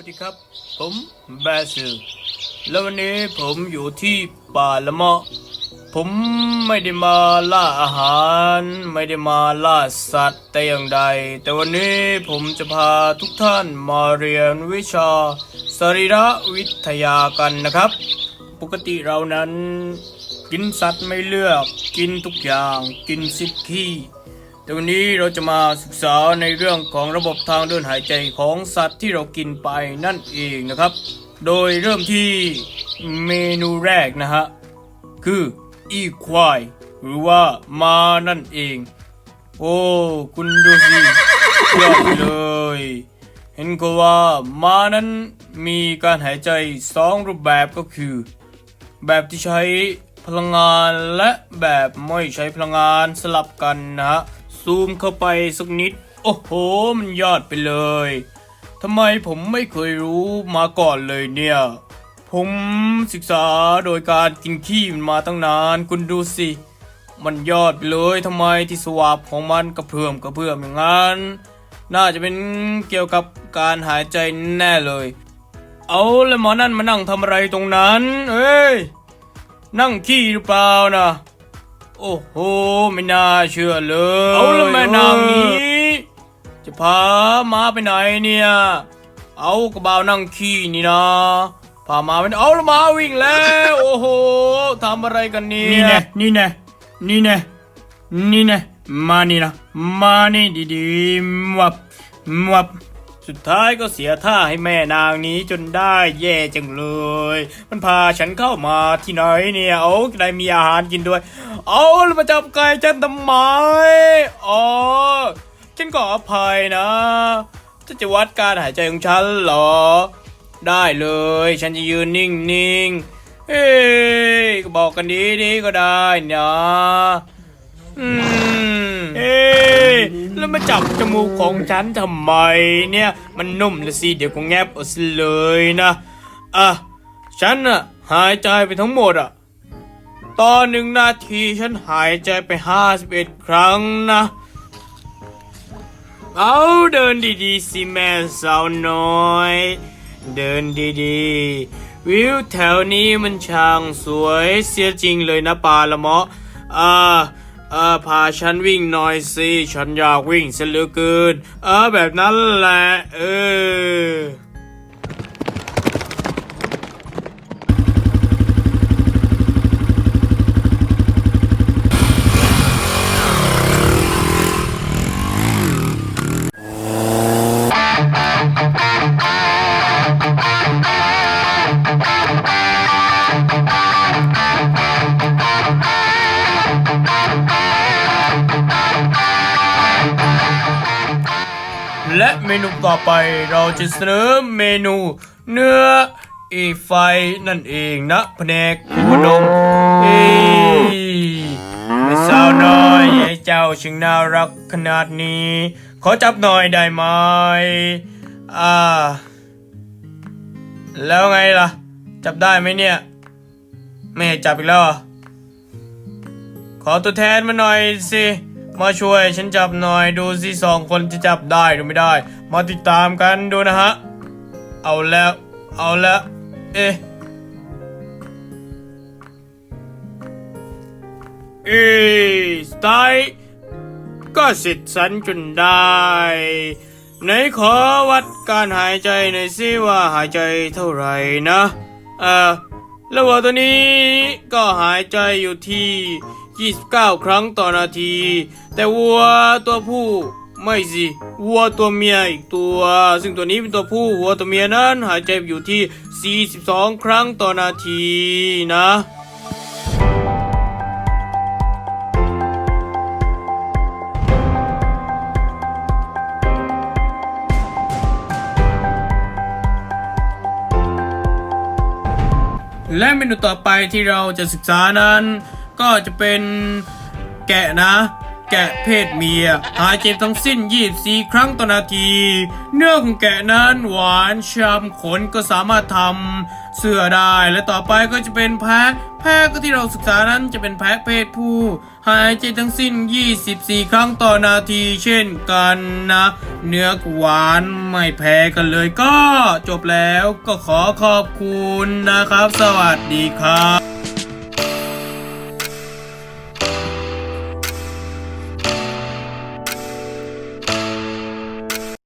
วัสดีครับ ผมแบซิลแล้ววันนี้ผมอยู่ที่ป่าละเมาะ ผมไม่ได้มาล่าอาหาร ไม่ได้มาล่าสัตว์แต่อย่างใด แต่วันนี้ผมจะพาทุกท่านมาเรียนวิชาสรีรวิทยากันนะครับ ปกติเรานั้น กินสัตว์ไม่เลือกกินทุกอย่างกินซิดขี้ แต่วันนี้เราจะมาศึกษาในเรื่องของระบบทางเดินหายใจของสัตว์ที่เรากินไปนั่นเองนะครับ โดยเริ่มที่เมนูแรกนะฮะ คืออีควายหรือว่ามานั่นเอง โอ้ คุณดูสิยอดเลย เห็นก็ว่ามานั้นมีการหายใจสองรูปแบบก็คือ แบบที่ใช้พลังงานและแบบไม่ใช้พลังงานสลับกันนะฮะ ซูมเข้าไปสักนิด โอ้โห มันยอดไปเลยทำไมผมไม่เคยรู้มาก่อนเลยเนี่ย ผมศึกษาโดยการกินขี้มันมาตั้งนาน คุณดูสิ มันยอดไปเลยทำไมที่สวาบของมันกระเพื่อมกระเพื่อมอย่างนั้น น่าจะเป็นเกี่ยวกับการหายใจแน่เลย เอาแล้วหมอนั่นมานั่งทำอะไรตรงนั้น เอ้ย นั่งขี้หรือเปล่านะ โอ้โห ไม่น่าเชื่อเลยเอาแล้วแม่นางนี้จะพามาไปไหนเนี่ย เอากระเบานั่งขี้นี่นะ พามาไปเอาแล้วมาวิ่งแล้ว โอ้โหทำอะไรกันเนี่ยนี่แน่นี่แน่นี่แน่นี่แน่มานี่นะมานี่ดีๆมับมับ สุดท้ายก็เสียท่าให้แม่นางนี้จนได้แย่จังเลย มันพาฉันเข้ามาที่ไหนเนี่ยโอ้ได้มีอาหารกินด้วย เอาแล้วมาจับไก่ฉันทำไมอ๋อฉันก็อภัยนะถ้าจะวัดการหายใจของฉันเหรอ ได้เลย ฉันจะยืนนิ่งๆเฮ้ยก็บอกกันดีๆก็ได้นะ อืมเอ๊ะแล้วมาจับจมูกของฉันทำไมเนี่ย มันนุ่มละสิเดี๋ยวก็แงบเอาซะเลยนะอะฉันอะหายใจไปทั้งหมดอะตอนหนึ่งนาทีฉันหายใจไปห้าสิบเอ็ดครั้งนะ เอาเดินดีๆสิแม่สาวน้อย เดินดีๆ วิวแถวนี้มันช่างสวยเสียจริงเลยนะปาละเมาะอ่า เออพาฉันวิ่งหน่อยสิ ฉันอยากวิ่งเสียเหลือเกิน เออแบบนั้นแหละ เออ และเมนูต่อไปเราจะเสนอเมนู เนื้ออีไฟนั่นเองนะแผนกผู้ดมเอ้ยไม่สาวน้อยไอ้เจ้าช่างน่ารักขนาดนี้ ขอจับหน่อยได้ไหมอ่า แล้วไงล่ะ จับได้ไหมเนี่ย ไม่ให้จับอีกแล้วขอตัวแทนมาหน่อยสิ มาช่วยฉันจับหน่อยดูสิสองคนจะจับได้หรือไม่ได้ มาติดตามกันดูนะฮะ เอาแล้ว เอาแล้ว เอ๊ะเอ๊ะสไตก็เสร็จสันจนได้ไหนขอวัดการหายใจหน่อยสิว่าหายใจเท่าไหร่นะอ่า แล้ววัวตัวนี้ก็หายใจอยู่ที่ 29 ครั้งต่อนาที แต่วัวตัวผู้ไม่สิวัวตัวเมียอีกตัว ซึ่งตัวนี้เป็นตัวผู้วัวตัวเมียนั้นหายใจอยู่ที่ 42 ครั้งต่อนาทีนะ และเมนูต่อไปที่เราจะศึกษานั้น ก็จะเป็นแกะนะ แกะเพศเมีย หายใจทั้งสิ้น 24 ครั้งต่อนาที เนื้อของแกะนั้นหวานช่ำขนก็สามารถทำเสื้อได้และต่อไปก็จะเป็นแพะแพะก็ที่เราศึกษานั้นจะเป็นแพะเพศผู้ หายใจทั้งสิ้น 24 ครั้งต่อนาทีเช่นกันนะ เนื้อหวานไม่แพ้กันเลยก็จบแล้วก็ขอขอบคุณนะครับ สวัสดีครับ